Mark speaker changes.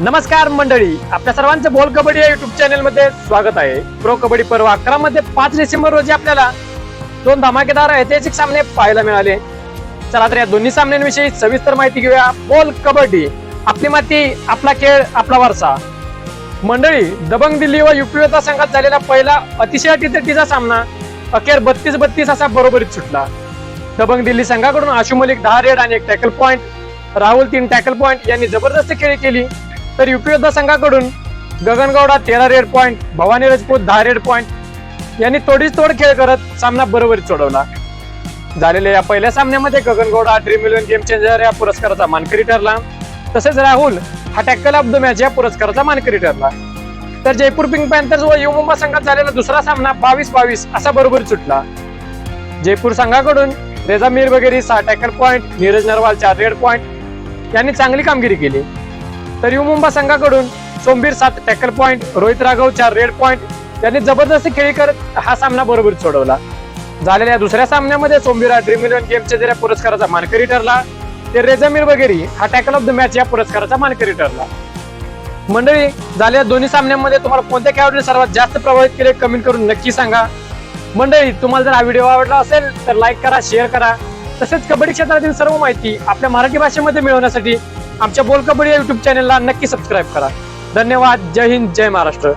Speaker 1: नमस्कार मंडळी आपल्या सर्वांचं बोल कबड्डी या युट्यूब चॅनलमध्ये स्वागत आहे. प्रो कबड्डी पर्व अकरा मध्ये पाच डिसेंबर रोजी आपल्याला दोन धमाकेदार ऐतिहासिक सामने पाहायला मिळाले. चला तर या दोन्ही सामन्यांविषयी सविस्तर माहिती घेऊया. बोल कबड्डी आपली माती आपला खेळ आपला वारसा. मंडळी दबंग दिल्ली व युपी संघात झालेला पहिला अतिशय अटीतटीचा सामना अखेर बत्तीस बत्तीस असा बरोबरीत सुटला. दबंग दिल्ली संघाकडून आशु मलिक दहा रेड आणि एक टॅकल पॉइंट राहुल तीन टॅकल पॉइंट यांनी जबरदस्त खेळी केली. तर युपी योद्धा संघाकडून गगनगौडा तेरा रेड पॉइंट भवानी राजपूत दहा रेड पॉइंट यांनी तोडीच तोड खेळ करत सामना बरोबर चढवला झालेल्या या पहिल्या सामन्यामध्ये Gaganagowda dream eleven game changer या पुरस्काराचा मानकरी ठरला. तसेच राहुल हा टॅकल ऑफ द मॅच या पुरस्काराचा मानकरी ठरला. तर जयपूर पिंक पॅन्थर्स व यू मुंबई संघात झालेला दुसरा सामना बावीस बावीस असा बरोबर सुटला. जयपूर संघाकडून रेजा मीर वगैरे सहा टॅकल पॉइंट नीरज नरवाल चार रेड पॉइंट यांनी चांगली कामगिरी केली. तर यू मुंबई संघाकडून. सोमबीर सात टॅकल पॉइंट रोहित राघव चार रेड पॉइंट यांनी जबरदस्त खेळी करत हा सामना बरोबर सोडवला. झालेल्या दुसऱ्या सामन्यामध्ये सोमबीर हा ड्रीम इलेव्हन गेमच्या या पुरस्काराचा मानकरी ठरला. ते रेजामीर वगैरे हा टॅकल ऑफ द मॅच या पुरस्काराचा मानकरी ठरला. मंडळी झालेल्या दोन्ही सामन्यांमध्ये तुम्हाला कोणत्या खेळाडूने सर्वात जास्त प्रभावित केले कमेंट करून नक्की सांगा. मंडळी तुम्हाला जर हा व्हिडिओ आवडला असेल तर लाईक करा शेअर करा. तसेच कबड्डी क्षेत्रातील सर्व माहिती आपल्या मराठी भाषेमध्ये मिळवण्यासाठी आमच्या बोलकबडी या युट्यूब चॅनलला नक्की सबस्क्राईब करा. धन्यवाद. जय हिंद. जय महाराष्ट्र.